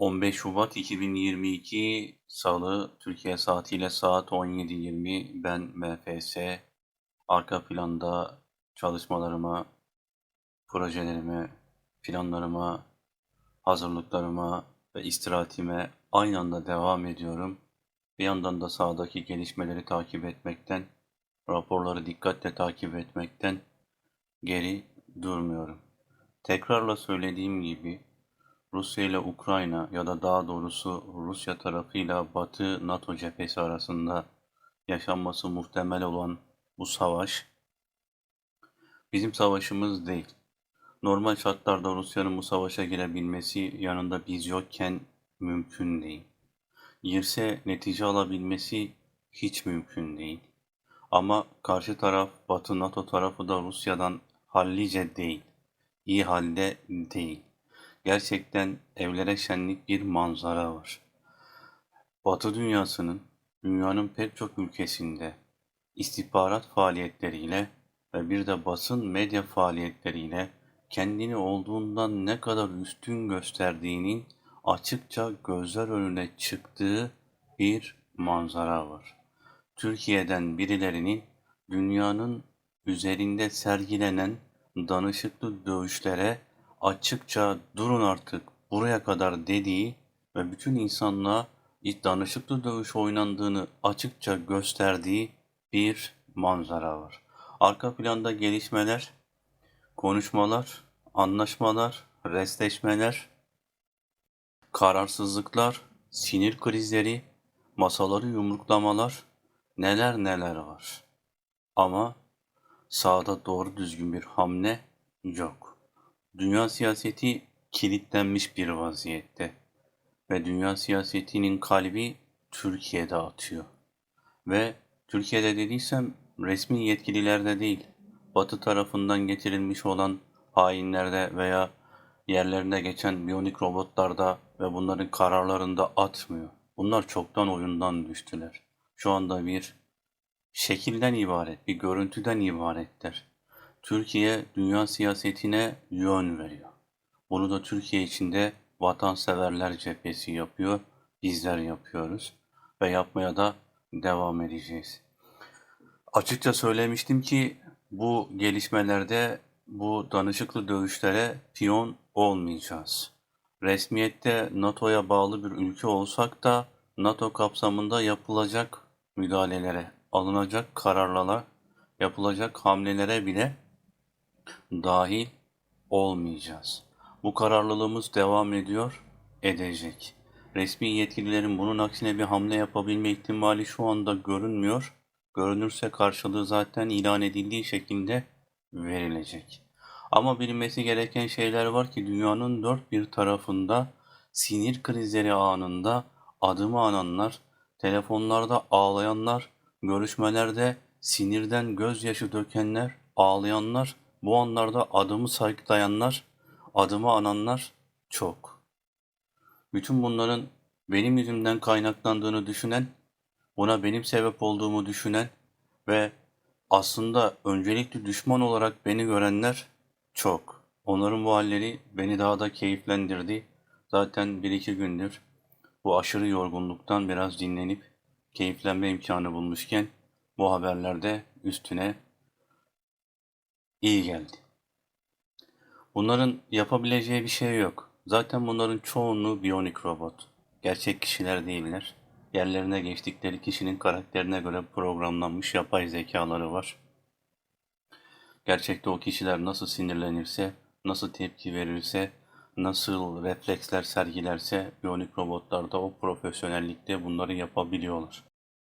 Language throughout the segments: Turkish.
15 Şubat 2022 Salı Türkiye saatiyle saat 17.20 ben MFS arka planda çalışmalarıma, projelerime, planlarıma, hazırlıklarıma ve istirahatime aynı anda devam ediyorum. Bir yandan da sahadaki gelişmeleri takip etmekten, raporları dikkatle takip etmekten geri durmuyorum. Tekrarla söylediğim gibi Rusya ile Ukrayna ya da daha doğrusu Rusya tarafıyla Batı NATO cephesi arasında yaşanması muhtemel olan bu savaş bizim savaşımız değil. Normal şartlarda Rusya'nın bu savaşa girebilmesi yanında biz yokken mümkün değil. Girse netice alabilmesi hiç mümkün değil. Ama karşı taraf Batı NATO tarafı da Rusya'dan hallice değil. iyi halde değil. Gerçekten evlere şenlik bir manzara var. Batı dünyasının dünyanın pek çok ülkesinde istihbarat faaliyetleriyle ve bir de basın medya faaliyetleriyle kendini olduğundan ne kadar üstün gösterdiğinin açıkça gözler önüne çıktığı bir manzara var. Türkiye'den birilerinin dünyanın üzerinde sergilenen danışıklı dövüşlere açıkça durun artık buraya kadar dediği ve bütün insanlığa danışıklı dövüş oynandığını açıkça gösterdiği bir manzara var. Arka planda gelişmeler, konuşmalar, anlaşmalar, restleşmeler, kararsızlıklar, sinir krizleri, masaları yumruklamalar, neler neler var. Ama sağda doğru düzgün bir hamle yok. Dünya siyaseti kilitlenmiş bir vaziyette ve dünya siyasetinin kalbi Türkiye'de atıyor. Ve Türkiye'de dediysem resmi yetkililerde değil, Batı tarafından getirilmiş olan hainlerde veya yerlerinde geçen biyonik robotlarda ve bunların kararlarında atmıyor. Bunlar çoktan oyundan düştüler. Şu anda bir şekilden ibaret, bir görüntüden ibaretler. Türkiye dünya siyasetine yön veriyor. Bunu da Türkiye içinde vatanseverler cephesi yapıyor, bizler yapıyoruz ve yapmaya da devam edeceğiz. Açıkça söylemiştim ki bu gelişmelerde bu danışıklı dövüşlere piyon olmayacağız. Resmiyette NATO'ya bağlı bir ülke olsak da NATO kapsamında yapılacak müdahalelere, alınacak kararlara, yapılacak hamlelere bile dahil olmayacağız. Bu kararlılığımız devam ediyor, edecek. Resmi yetkililerin bunun aksine bir hamle yapabilme ihtimali şu anda görünmüyor. Görünürse karşılığı zaten ilan edildiği şekilde verilecek. Ama bilinmesi gereken şeyler var ki dünyanın dört bir tarafında sinir krizleri anında adımı ananlar, telefonlarda ağlayanlar, görüşmelerde sinirden gözyaşı dökenler, ağlayanlar, bu anlarda adımı saygılayanlar, adımı ananlar çok. Bütün bunların benim yüzümden kaynaklandığını düşünen, buna benim sebep olduğumu düşünen ve aslında öncelikli düşman olarak beni görenler çok. Onların bu halleri beni daha da keyiflendirdi. Zaten bir iki gündür bu aşırı yorgunluktan biraz dinlenip keyiflenme imkanı bulmuşken bu haberlerde üstüne iyi geldi. Bunların yapabileceği bir şey yok. Zaten bunların çoğunluğu biyonik robot. Gerçek kişiler değiller. Yerlerine geçtikleri kişinin karakterine göre programlanmış yapay zekaları var. Gerçekte o kişiler nasıl sinirlenirse, nasıl tepki verirse, nasıl refleksler sergilerse biyonik robotlar da o profesyonellikte bunları yapabiliyorlar.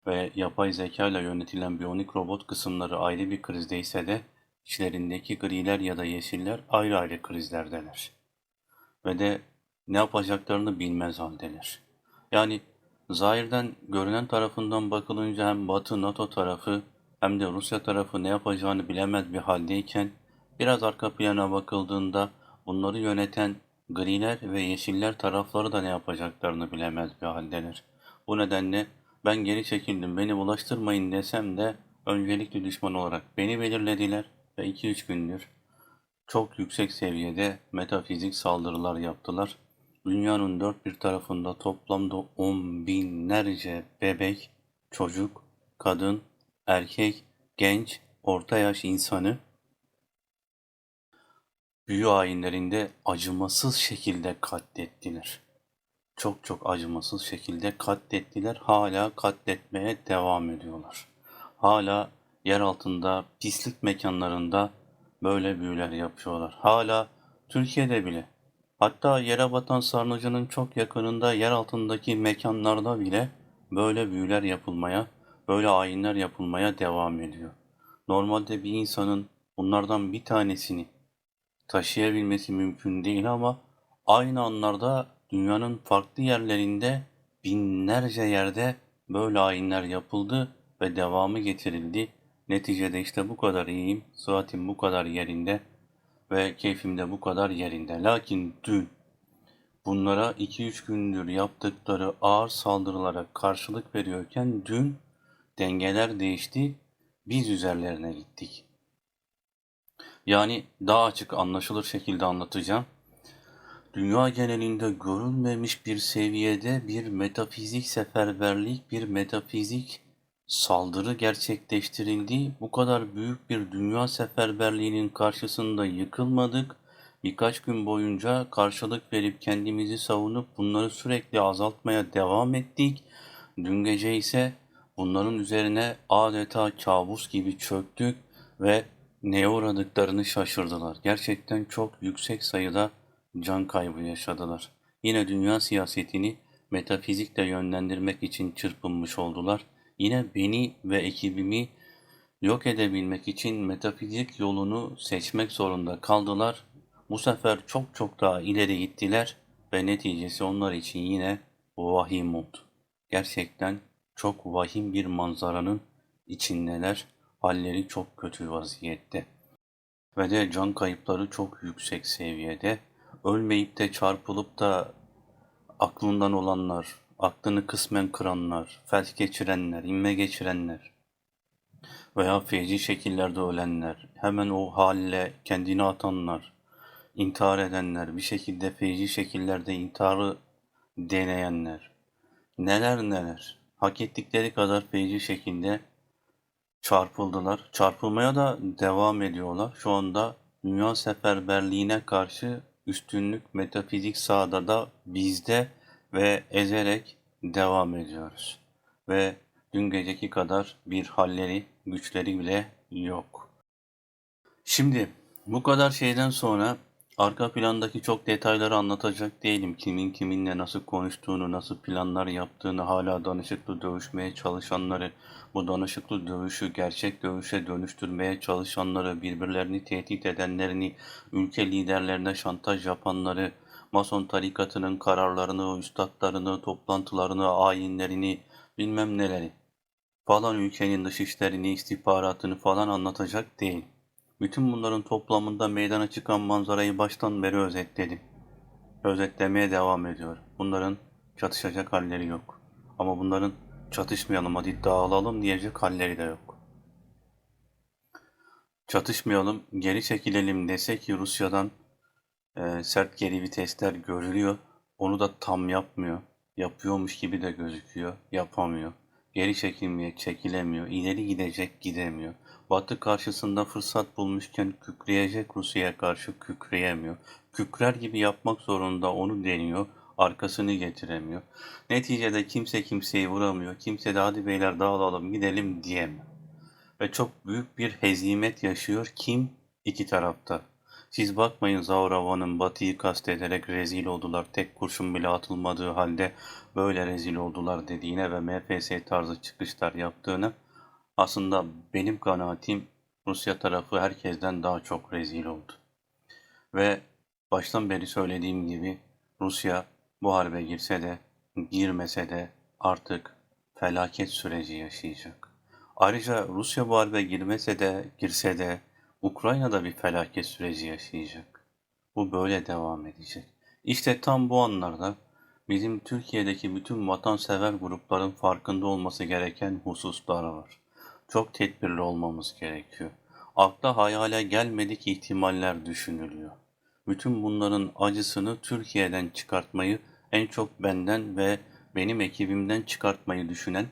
Ve yapay zeka ile yönetilen biyonik robot kısımları ayrı bir krizdeyse de içlerindeki griler ya da yeşiller ayrı ayrı krizlerdeler. Ve de ne yapacaklarını bilmez haldeler. Yani zahirden görünen tarafından bakılınca hem Batı NATO tarafı hem de Rusya tarafı ne yapacağını bilemez bir haldeyken biraz arka plana bakıldığında bunları yöneten griler ve yeşiller tarafları da ne yapacaklarını bilemez bir haldeler. Bu nedenle ben geri çekildim beni bulaştırmayın desem de öncelikli düşman olarak beni belirlediler ve 2-3 gündür çok yüksek seviyede metafizik saldırılar yaptılar dünyanın dört bir tarafında toplamda on binlerce bebek, çocuk, kadın, erkek, genç, orta yaş insanı büyü ayinlerinde acımasız şekilde katlettiler. Çok çok acımasız şekilde katlettiler. Hala katletmeye devam ediyorlar. Hala yer altında pislik mekanlarında böyle büyüler yapıyorlar. Hala Türkiye'de bile hatta yere batan sarnıcının çok yakınında yer altındaki mekanlarda bile böyle büyüler yapılmaya, böyle ayinler yapılmaya devam ediyor. Normalde bir insanın bunlardan bir tanesini taşıyabilmesi mümkün değil ama aynı anlarda dünyanın farklı yerlerinde binlerce yerde böyle ayinler yapıldı ve devamı getirildi. Neticede işte bu kadar iyiyim, sıhhatim bu kadar yerinde ve keyfim de bu kadar yerinde. Lakin dün bunlara 2-3 gündür yaptıkları ağır saldırılara karşılık veriyorken dün dengeler değişti, biz üzerlerine gittik. Yani daha açık anlaşılır şekilde anlatacağım. Dünya genelinde görülmemiş bir seviyede bir metafizik seferberlik, bir metafizik saldırı gerçekleştirildi. Bu kadar büyük bir dünya seferberliğinin karşısında yıkılmadık. Birkaç gün boyunca karşılık verip kendimizi savunup bunları sürekli azaltmaya devam ettik. Dün gece ise bunların üzerine adeta kabus gibi çöktük ve neye uğradıklarını şaşırdılar. Gerçekten çok yüksek sayıda can kaybı yaşadılar. Yine dünya siyasetini metafizikle yönlendirmek için çırpınmış oldular. Yine beni ve ekibimi yok edebilmek için metafizik yolunu seçmek zorunda kaldılar. Bu sefer çok çok daha ileri gittiler ve neticesi onlar için yine vahim oldu. Gerçekten çok vahim bir manzaranın içindeler. Halleri çok kötü vaziyette. Ve de can kayıpları çok yüksek seviyede. Ölmeyip de çarpılıp da aklından olanlar, aklını kısmen kıranlar, felç geçirenler, inme geçirenler veya feci şekillerde ölenler, hemen o halle kendini atanlar, intihar edenler, bir şekilde feci şekillerde intiharı deneyenler, neler neler, hak ettikleri kadar feci şekilde çarpıldılar. Çarpılmaya da devam ediyorlar. Şu anda dünya seferberliğine karşı üstünlük metafizik sahada da bizde ve ezerek devam ediyoruz. Ve dün geceki kadar bir halleri, güçleri bile yok. Şimdi bu kadar şeyden sonra arka plandaki çok detayları anlatacak değilim. Kimin kiminle nasıl konuştuğunu, nasıl planlar yaptığını, hala danışıklı dövüşmeye çalışanları, bu danışıklı dövüşü gerçek dövüşe dönüştürmeye çalışanları, birbirlerini tehdit edenlerini, ülke liderlerine şantaj yapanları, Mason tarikatının kararlarını, üstadlarını, toplantılarını, ayinlerini, bilmem neleri, falan ülkenin dış işlerini, istihbaratını falan anlatacak değil. Bütün bunların toplamında meydana çıkan manzarayı baştan beri özetledim. Özetlemeye devam ediyorum. Bunların çatışacak halleri yok. Ama bunların çatışmayalım hadi dağılalım diyecek halleri de yok. Çatışmayalım, geri çekilelim dese ki Rusya'dan e, sert geri vitesler görülüyor. Onu da tam yapmıyor. Yapıyormuş gibi de gözüküyor. Yapamıyor. Geri çekilmeye çekilemiyor. İleri gidecek gidemiyor. Batı karşısında fırsat bulmuşken kükreyecek Rusya'ya karşı kükreyemiyor. Kükrer gibi yapmak zorunda onu deniyor. Arkasını getiremiyor. Neticede kimse kimseyi vuramıyor. Kimse de hadi beyler dağılalım gidelim diyemiyor. Ve çok büyük bir hezimet yaşıyor. Kim? İki tarafta. Siz bakmayın Zaurava'nın Batı'yı kastederek rezil oldular. Tek kurşun bile atılmadığı halde böyle rezil oldular dediğine ve MFS tarzı çıkışlar yaptığını. Aslında benim kanaatim Rusya tarafı herkesten daha çok rezil oldu. Ve baştan beri söylediğim gibi Rusya bu harbe girse de girmese de artık felaket süreci yaşayacak. Ayrıca Rusya bu harbe girmese de girse de Ukrayna'da bir felaket süreci yaşayacak. Bu böyle devam edecek. İşte tam bu anlarda bizim Türkiye'deki bütün vatansever grupların farkında olması gereken hususlar var. Çok tedbirli olmamız gerekiyor. Akla hayale gelmedik ihtimaller düşünülüyor. bütün bunların acısını Türkiye'den çıkartmayı, en çok benden ve benim ekibimden çıkartmayı düşünen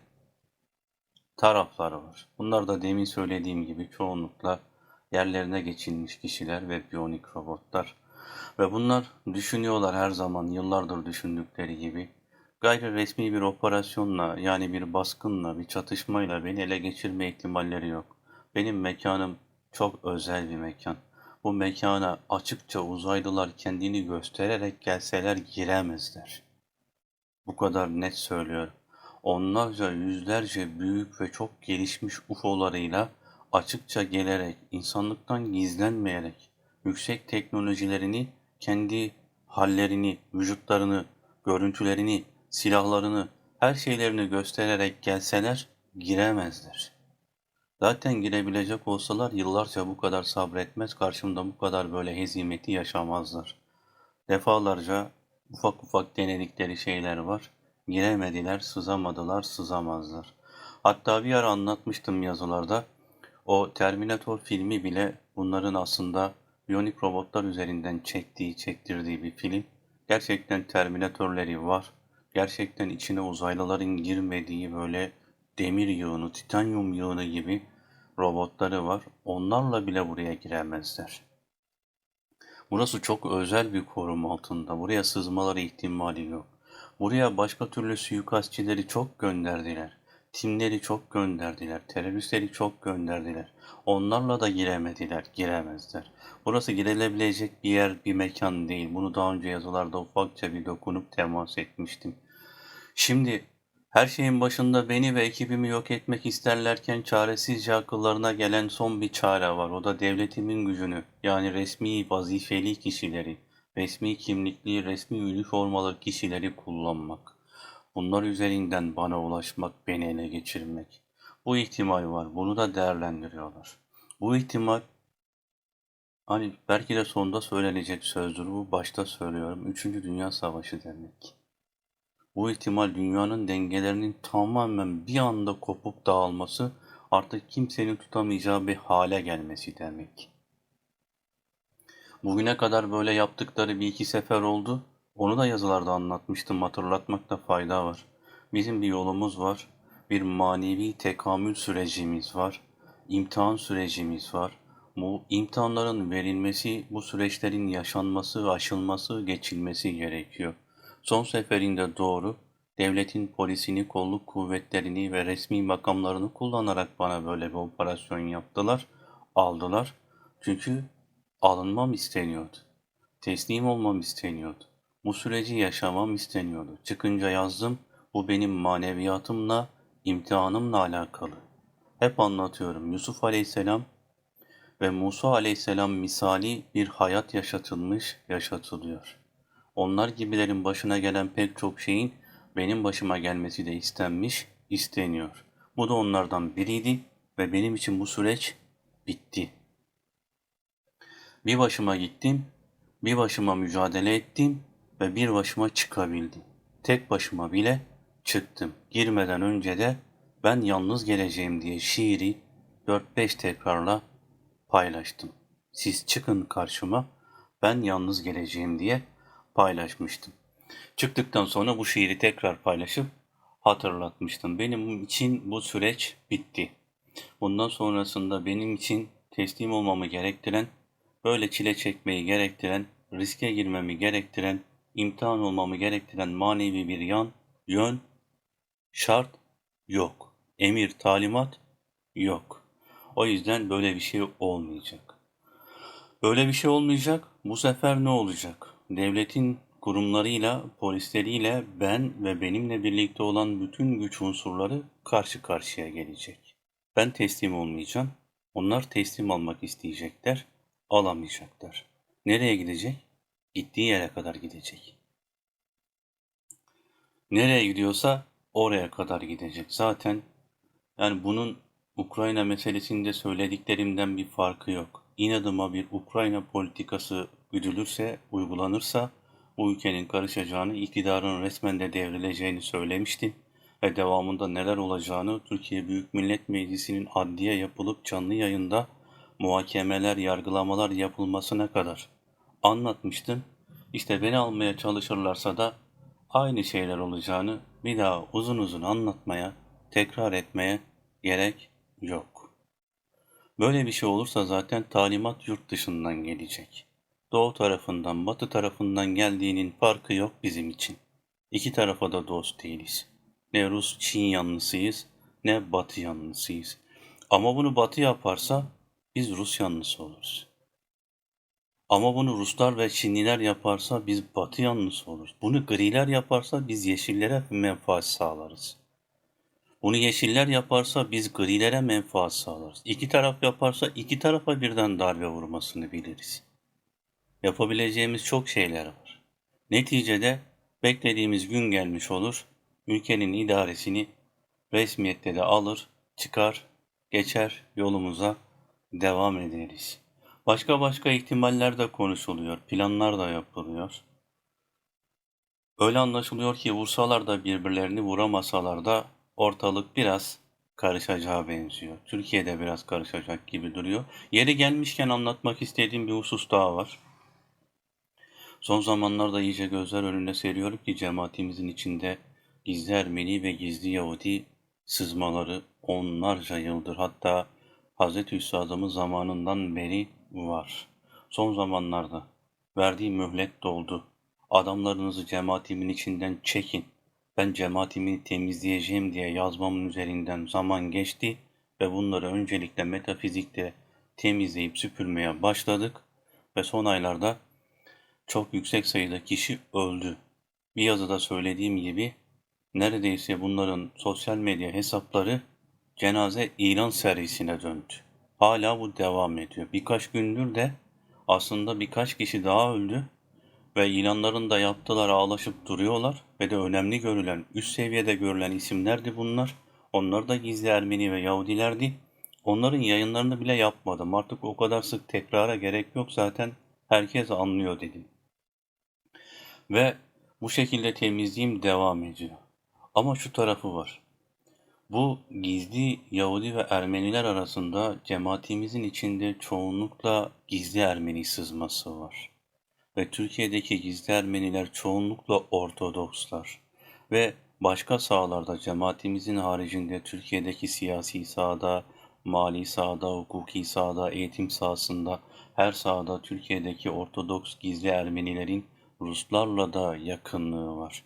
tarafları var. Bunlar da demin söylediğim gibi çoğunlukla yerlerine geçilmiş kişiler ve biyonik robotlar. Ve bunlar düşünüyorlar her zaman yıllardır düşündükleri gibi. Gayri resmi bir operasyonla yani bir baskınla, bir çatışmayla beni ele geçirme ihtimalleri yok. Benim mekanım çok özel bir mekan. Bu mekana açıkça uzaylılar kendini göstererek gelseler giremezler. Bu kadar net söylüyorum. Onlarca yüzlerce büyük ve çok gelişmiş UFO'larıyla açıkça gelerek, insanlıktan gizlenmeyerek, yüksek teknolojilerini, kendi hallerini, vücutlarını, görüntülerini, silahlarını, her şeylerini göstererek gelseler giremezler. Zaten girebilecek olsalar yıllarca bu kadar sabretmez, karşımda bu kadar böyle hezimeti yaşamazlar. Defalarca ufak ufak denedikleri şeyler var. Giremediler, sızamadılar, sızamazlar. Hatta bir ara anlatmıştım yazılarda. O Terminator filmi bile bunların aslında biyonik robotlar üzerinden çektiği, çektirdiği bir film. Gerçekten Terminatörleri var. Gerçekten içine uzaylıların girmediği böyle demir yığını, titanyum yığını gibi robotları var. Onlarla bile buraya giremezler. Burası çok özel bir korum altında. Buraya sızmaları ihtimali yok. Buraya başka türlü suikastçileri çok gönderdiler. Timleri çok gönderdiler. Teröristleri çok gönderdiler. Onlarla da giremediler, giremezler. Burası girilebilecek bir yer, bir mekan değil. Bunu daha önce yazılarda ufakça bir dokunup temas etmiştim. Şimdi her şeyin başında beni ve ekibimi yok etmek isterlerken çaresizce akıllarına gelen son bir çare var. O da devletimin gücünü, yani resmi vazifeli kişileri, resmi kimlikli, resmi üniformalı kişileri kullanmak. Bunlar üzerinden bana ulaşmak, beni ele geçirmek. Bu ihtimal var. Bunu da değerlendiriyorlar. Bu ihtimal hani belki de sonda söylenecek sözdür. Bu başta söylüyorum. Üçüncü Dünya Savaşı demek. Bu ihtimal dünyanın dengelerinin tamamen bir anda kopup dağılması, artık kimsenin tutamayacağı bir hale gelmesi demek. Bugüne kadar böyle yaptıkları bir iki sefer oldu. Onu da yazılarda anlatmıştım, hatırlatmakta fayda var. Bizim bir yolumuz var, bir manevi tekamül sürecimiz var, imtihan sürecimiz var. Bu imtihanların verilmesi, bu süreçlerin yaşanması, aşılması, geçilmesi gerekiyor. Son seferinde doğru, devletin polisini, kolluk kuvvetlerini ve resmi makamlarını kullanarak bana böyle bir operasyon yaptılar, aldılar. Çünkü alınmam isteniyordu. Teslim olmam isteniyordu. Bu süreci yaşamam isteniyordu. Çıkınca yazdım, bu benim maneviyatımla, imtihanımla alakalı. Hep anlatıyorum. Yusuf Aleyhisselam ve Musa Aleyhisselam misali bir hayat yaşatılmış, yaşatılıyor. Onlar gibilerin başına gelen pek çok şeyin benim başıma gelmesi de istenmiş, isteniyor. Bu da onlardan biriydi ve benim için bu süreç bitti. Bir başıma gittim, bir başıma mücadele ettim ve bir başıma çıkabildim. Tek başıma bile çıktım. Girmeden önce de ben yalnız geleceğim diye şiiri 4-5 tekrarla paylaştım. Siz çıkın karşıma, ben yalnız geleceğim diye paylaşmıştım. Çıktıktan sonra bu şiiri tekrar paylaşıp hatırlatmıştım. Benim için bu süreç bitti. Bundan sonrasında benim için teslim olmamı gerektiren, böyle çile çekmeyi gerektiren, riske girmemi gerektiren, imtihan olmamı gerektiren manevi bir yan, yön, şart yok. Emir, talimat yok. O yüzden böyle bir şey olmayacak. Böyle bir şey olmayacak. Bu sefer ne olacak? devletin kurumlarıyla, polisleriyle ben ve benimle birlikte olan bütün güç unsurları karşı karşıya gelecek. Ben teslim olmayacağım. Onlar teslim almak isteyecekler, alamayacaklar. Nereye gidecek? Gittiği yere kadar gidecek. Nereye gidiyorsa oraya kadar gidecek. Zaten yani bunun Ukrayna meselesinde söylediklerimden bir farkı yok. İnadıma bir Ukrayna politikası güdülürse, uygulanırsa bu ülkenin karışacağını, iktidarın resmen de devrileceğini söylemiştim ve devamında neler olacağını Türkiye Büyük Millet Meclisi'nin adliye yapılıp canlı yayında muhakemeler, yargılamalar yapılmasına kadar anlatmıştım. İşte beni almaya çalışırlarsa da aynı şeyler olacağını bir daha uzun uzun anlatmaya, tekrar etmeye gerek yok. Böyle bir şey olursa zaten talimat yurt dışından gelecek. Doğu tarafından, batı tarafından geldiğinin farkı yok bizim için. İki tarafa da dost değiliz. Ne Rus Çin yanlısıyız, ne Batı yanlısıyız. Ama bunu Batı yaparsa biz Rus yanlısı oluruz. Ama bunu Ruslar ve Çinliler yaparsa biz Batı yanlısı oluruz. Bunu griler yaparsa biz yeşillere menfaat sağlarız. Bunu yeşiller yaparsa biz grilere menfaat sağlarız. İki taraf yaparsa iki tarafa birden darbe vurmasını biliriz. Yapabileceğimiz çok şeyler var. Neticede beklediğimiz gün gelmiş olur. Ülkenin idaresini resmiyette de alır, çıkar, geçer yolumuza devam ederiz. Başka başka ihtimaller de konuşuluyor, planlar da yapılıyor. Öyle anlaşılıyor ki vursalar da birbirlerini vuramasalar da ortalık biraz karışacağı benziyor. Türkiye'de biraz karışacak gibi duruyor. Yeri gelmişken anlatmak istediğim bir husus daha var. Son zamanlarda iyice gözler önünde seriyorum ki cemaatimizin içinde gizli Ermeni ve gizli Yahudi sızmaları onlarca yıldır hatta Hz. Üstadımın zamanından beri var. Son zamanlarda verdiği mühlet doldu. Adamlarınızı cemaatimin içinden çekin. Ben cemaatimi temizleyeceğim diye yazmamın üzerinden zaman geçti ve bunları öncelikle metafizikte temizleyip süpürmeye başladık ve son aylarda çok yüksek sayıda kişi öldü. Bir yazıda söylediğim gibi neredeyse bunların sosyal medya hesapları cenaze ilan serisine döndü. Hala bu devam ediyor. Birkaç gündür de aslında birkaç kişi daha öldü ve ilanlarını da yaptılar ağlaşıp duruyorlar ve de önemli görülen, üst seviyede görülen isimlerdi bunlar. Onlar da gizli Ermeni ve Yahudilerdi. Onların yayınlarını bile yapmadım. Artık o kadar sık tekrara gerek yok zaten herkes anlıyor dedim. Ve bu şekilde temizliğim devam ediyor. Ama şu tarafı var. Bu gizli Yahudi ve Ermeniler arasında cemaatimizin içinde çoğunlukla gizli Ermeni sızması var. Ve Türkiye'deki gizli Ermeniler çoğunlukla Ortodokslar. Ve başka sahalarda cemaatimizin haricinde Türkiye'deki siyasi sahada, mali sahada, hukuki sahada, eğitim sahasında her sahada Türkiye'deki Ortodoks gizli Ermenilerin Ruslarla da yakınlığı var.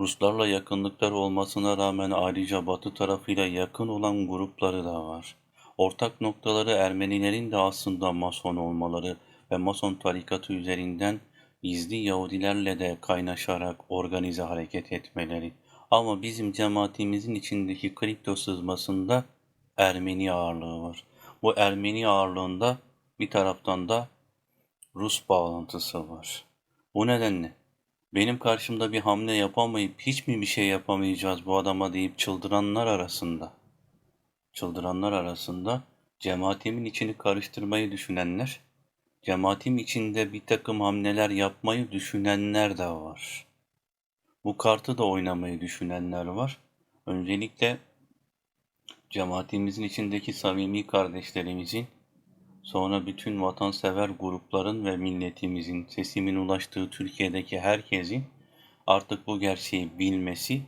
Ruslarla yakınlıkları olmasına rağmen ayrıca Batı tarafıyla yakın olan grupları da var. Ortak noktaları Ermenilerin de aslında Mason olmaları ve Mason tarikatı üzerinden gizli Yahudilerle de kaynaşarak organize hareket etmeleri. Ama bizim cemaatimizin içindeki kripto sızmasında Ermeni ağırlığı var. Bu Ermeni ağırlığında bir taraftan da Rus bağlantısı var. Bu nedenle benim karşımda bir hamle yapamayıp hiç mi bir şey yapamayacağız bu adama deyip çıldıranlar arasında, çıldıranlar arasında cemaatimin içini karıştırmayı düşünenler, cemaatim içinde bir takım hamleler yapmayı düşünenler de var. Bu kartı da oynamayı düşünenler var. Öncelikle cemaatimizin içindeki samimi kardeşlerimizin Sonra bütün vatansever grupların ve milletimizin sesimin ulaştığı Türkiye'deki herkesin artık bu gerçeği bilmesi,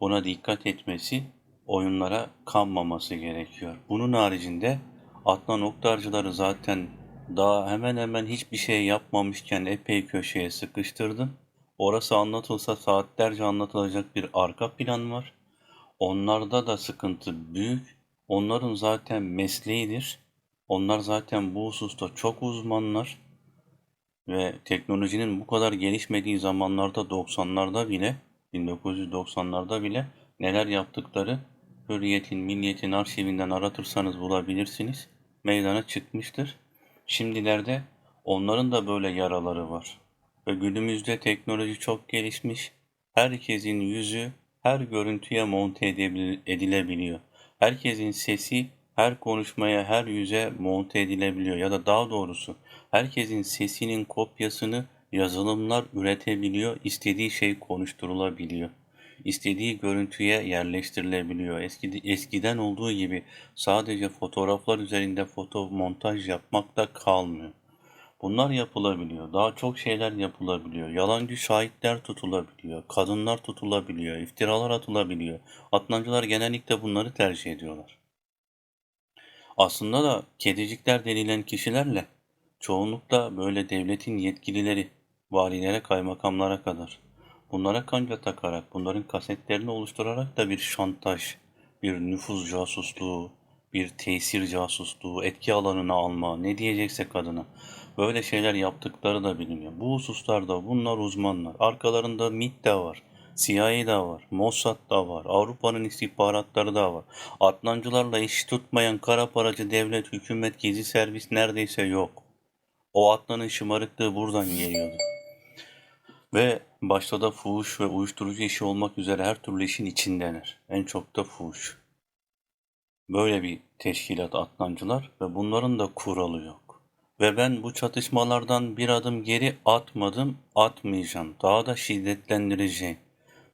buna dikkat etmesi, oyunlara kanmaması gerekiyor. Bunun haricinde Adnan Oktarcıları zaten daha hemen hemen hiçbir şey yapmamışken epey köşeye sıkıştırdın. Orası anlatılsa saatlerce anlatılacak bir arka plan var. Onlarda da sıkıntı büyük. Onların zaten mesleğidir. Onlar zaten bu hususta çok uzmanlar ve teknolojinin bu kadar gelişmediği zamanlarda 90'larda bile 1990'larda bile neler yaptıkları Hürriyet'in, Milliyet'in arşivinden aratırsanız bulabilirsiniz. Meydana çıkmıştır. Şimdilerde onların da böyle yaraları var. Ve günümüzde teknoloji çok gelişmiş. Herkesin yüzü her görüntüye monte edilebiliyor. Herkesin sesi her konuşmaya, her yüze monte edilebiliyor ya da daha doğrusu herkesin sesinin kopyasını yazılımlar üretebiliyor, istediği şey konuşturulabiliyor. İstediği görüntüye yerleştirilebiliyor. Eski, eskiden olduğu gibi sadece fotoğraflar üzerinde foto montaj yapmakta kalmıyor. Bunlar yapılabiliyor. Daha çok şeyler yapılabiliyor. Yalancı şahitler tutulabiliyor. Kadınlar tutulabiliyor. iftiralar atılabiliyor. Atlancılar genellikle bunları tercih ediyorlar. Aslında da kedicikler denilen kişilerle çoğunlukla böyle devletin yetkilileri, valilere, kaymakamlara kadar bunlara kanca takarak, bunların kasetlerini oluşturarak da bir şantaj, bir nüfuz casusluğu, bir tesir casusluğu, etki alanına alma, ne diyecekse kadına. Böyle şeyler yaptıkları da biliniyor. Bu hususlarda bunlar uzmanlar. Arkalarında MIT de var. CIA da var, Mossad da var, Avrupa'nın istihbaratları da var. Atlancılarla iş tutmayan kara paracı devlet, hükümet, gizli servis neredeyse yok. O atlanın şımarıklığı buradan geliyordu. Ve başta da fuhuş ve uyuşturucu işi olmak üzere her türlü işin içindeler. En çok da fuhuş. Böyle bir teşkilat atlancılar ve bunların da kuralı yok. Ve ben bu çatışmalardan bir adım geri atmadım, atmayacağım. Daha da şiddetlendireceğim.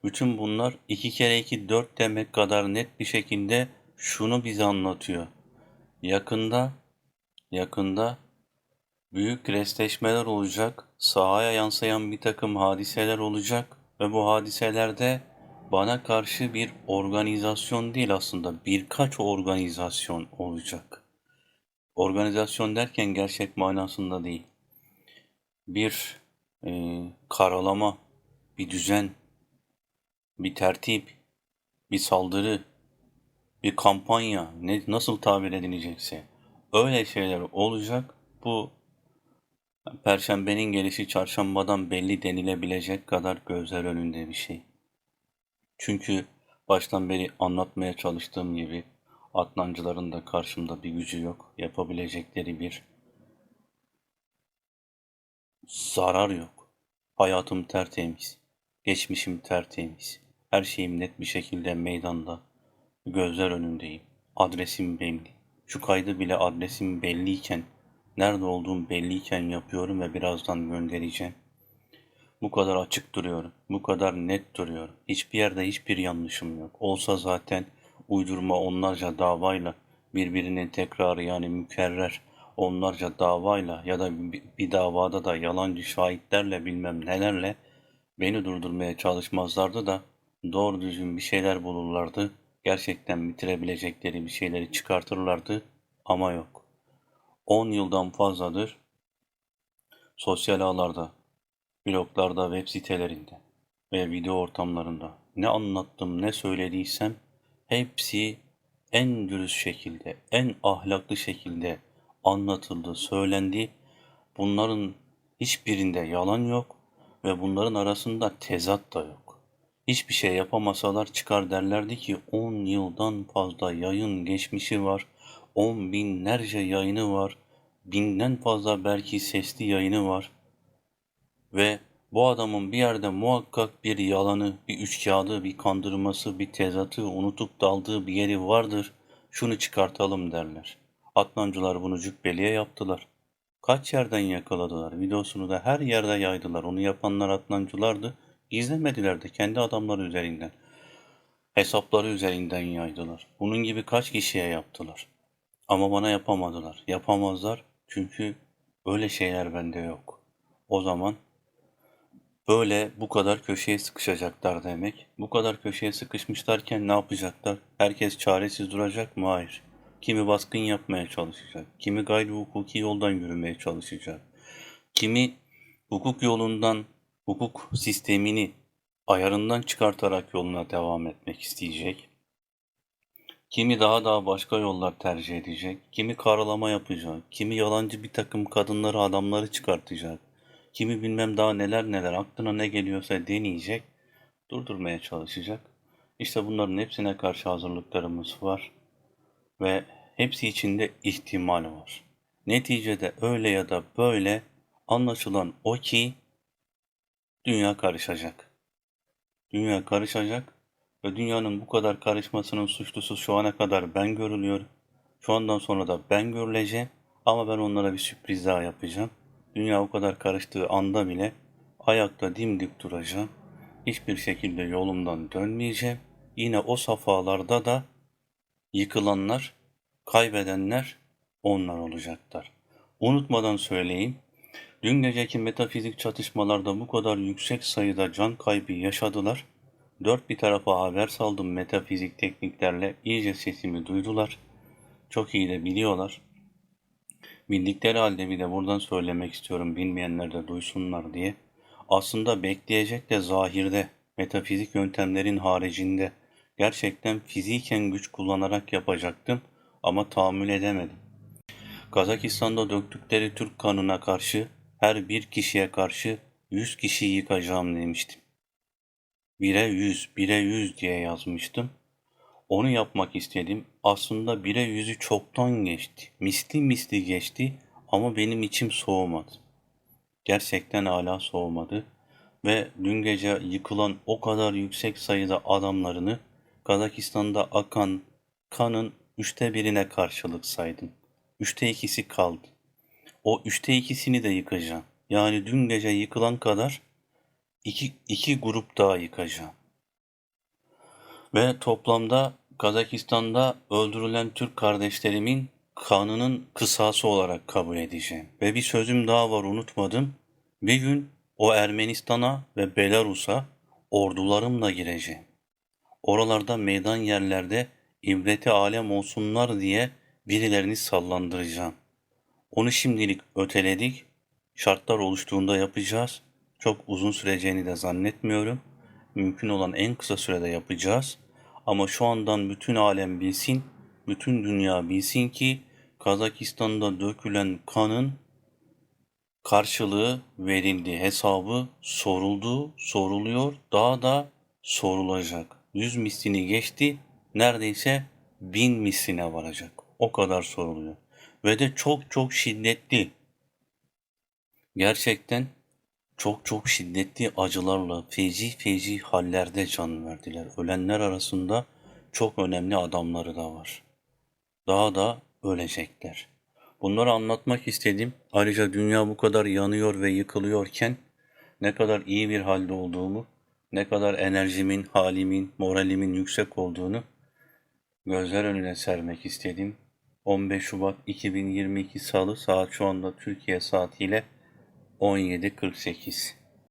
Bütün bunlar iki kere iki dört demek kadar net bir şekilde şunu bize anlatıyor. Yakında, yakında büyük restleşmeler olacak, sahaya yansıyan bir takım hadiseler olacak ve bu hadiselerde bana karşı bir organizasyon değil aslında birkaç organizasyon olacak. Organizasyon derken gerçek manasında değil. Bir e, karalama, bir düzen, bir tertip, bir saldırı, bir kampanya, ne, nasıl tabir edilecekse öyle şeyler olacak. Bu Perşembenin gelişi çarşambadan belli denilebilecek kadar gözler önünde bir şey. Çünkü baştan beri anlatmaya çalıştığım gibi Atlancıların da karşımda bir gücü yok. Yapabilecekleri bir zarar yok. Hayatım tertemiz. Geçmişim tertemiz. Her şeyim net bir şekilde meydanda. Gözler önündeyim. Adresim belli. Şu kaydı bile adresim belliyken, nerede olduğum belliyken yapıyorum ve birazdan göndereceğim. Bu kadar açık duruyorum. Bu kadar net duruyorum. Hiçbir yerde hiçbir yanlışım yok. Olsa zaten uydurma onlarca davayla birbirinin tekrarı yani mükerrer onlarca davayla ya da bir davada da yalancı şahitlerle bilmem nelerle beni durdurmaya çalışmazlardı da doğru düzgün bir şeyler bulurlardı. Gerçekten bitirebilecekleri bir şeyleri çıkartırlardı ama yok. 10 yıldan fazladır sosyal ağlarda, bloglarda, web sitelerinde ve video ortamlarında ne anlattım ne söylediysem hepsi en dürüst şekilde, en ahlaklı şekilde anlatıldı, söylendi. Bunların hiçbirinde yalan yok ve bunların arasında tezat da yok. Hiçbir şey yapamasalar çıkar derlerdi ki 10 yıldan fazla yayın geçmişi var, 10 binlerce yayını var, binden fazla belki sesli yayını var ve bu adamın bir yerde muhakkak bir yalanı, bir üçkağıdı, bir kandırması, bir tezatı, unutup daldığı bir yeri vardır. Şunu çıkartalım derler. Atlancılar bunu cübbeliye yaptılar. Kaç yerden yakaladılar. Videosunu da her yerde yaydılar. Onu yapanlar atlancılardı. Gizlemediler de kendi adamları üzerinden. Hesapları üzerinden yaydılar. Bunun gibi kaç kişiye yaptılar. Ama bana yapamadılar. Yapamazlar çünkü öyle şeyler bende yok. O zaman Böyle bu kadar köşeye sıkışacaklar demek. Bu kadar köşeye sıkışmışlarken ne yapacaklar? Herkes çaresiz duracak mı? Hayır. Kimi baskın yapmaya çalışacak. Kimi gayri hukuki yoldan yürümeye çalışacak. Kimi hukuk yolundan, hukuk sistemini ayarından çıkartarak yoluna devam etmek isteyecek. Kimi daha daha başka yollar tercih edecek. Kimi karalama yapacak. Kimi yalancı bir takım kadınları, adamları çıkartacak. Kimi bilmem daha neler neler aklına ne geliyorsa deneyecek, durdurmaya çalışacak. İşte bunların hepsine karşı hazırlıklarımız var ve hepsi içinde ihtimal var. Neticede öyle ya da böyle anlaşılan o ki dünya karışacak. Dünya karışacak ve dünyanın bu kadar karışmasının suçlusu şu ana kadar ben görülüyorum. Şu andan sonra da ben görüleceğim ama ben onlara bir sürpriz daha yapacağım. Dünya o kadar karıştığı anda bile ayakta dimdik duracağım. Hiçbir şekilde yolumdan dönmeyeceğim. Yine o safhalarda da yıkılanlar, kaybedenler onlar olacaklar. Unutmadan söyleyeyim. Dün geceki metafizik çatışmalarda bu kadar yüksek sayıda can kaybı yaşadılar. Dört bir tarafa haber saldım metafizik tekniklerle. iyice sesimi duydular. Çok iyi de biliyorlar. Bildikleri halde bir de buradan söylemek istiyorum bilmeyenler de duysunlar diye. Aslında bekleyecek de zahirde, metafizik yöntemlerin haricinde gerçekten fiziken güç kullanarak yapacaktım ama tahammül edemedim. Kazakistan'da döktükleri Türk kanına karşı her bir kişiye karşı yüz kişi yıkacağım demiştim. Bire yüz, bire yüz diye yazmıştım. Onu yapmak istedim. Aslında bire yüzü çoktan geçti. Misli misli geçti ama benim içim soğumadı. Gerçekten hala soğumadı. Ve dün gece yıkılan o kadar yüksek sayıda adamlarını Kazakistan'da akan kanın üçte birine karşılık saydım. Üçte ikisi kaldı. O üçte ikisini de yıkacağım. Yani dün gece yıkılan kadar iki, iki grup daha yıkacağım. Ve toplamda Kazakistan'da öldürülen Türk kardeşlerimin kanının kısası olarak kabul edeceğim. Ve bir sözüm daha var unutmadım. Bir gün o Ermenistan'a ve Belarus'a ordularımla gireceğim. Oralarda meydan yerlerde ibreti alem olsunlar diye birilerini sallandıracağım. Onu şimdilik öteledik. Şartlar oluştuğunda yapacağız. Çok uzun süreceğini de zannetmiyorum. Mümkün olan en kısa sürede yapacağız. Ama şu andan bütün alem bilsin, bütün dünya bilsin ki Kazakistan'da dökülen kanın karşılığı verildi, hesabı soruldu, soruluyor, daha da sorulacak. Yüz mislini geçti, neredeyse bin misline varacak. O kadar soruluyor. Ve de çok çok şiddetli. Gerçekten çok çok şiddetli acılarla, feci feci hallerde can verdiler. Ölenler arasında çok önemli adamları da var. Daha da ölecekler. Bunları anlatmak istedim. Ayrıca dünya bu kadar yanıyor ve yıkılıyorken ne kadar iyi bir halde olduğumu, ne kadar enerjimin, halimin, moralimin yüksek olduğunu gözler önüne sermek istedim. 15 Şubat 2022 Salı saat şu anda Türkiye saatiyle 17.48.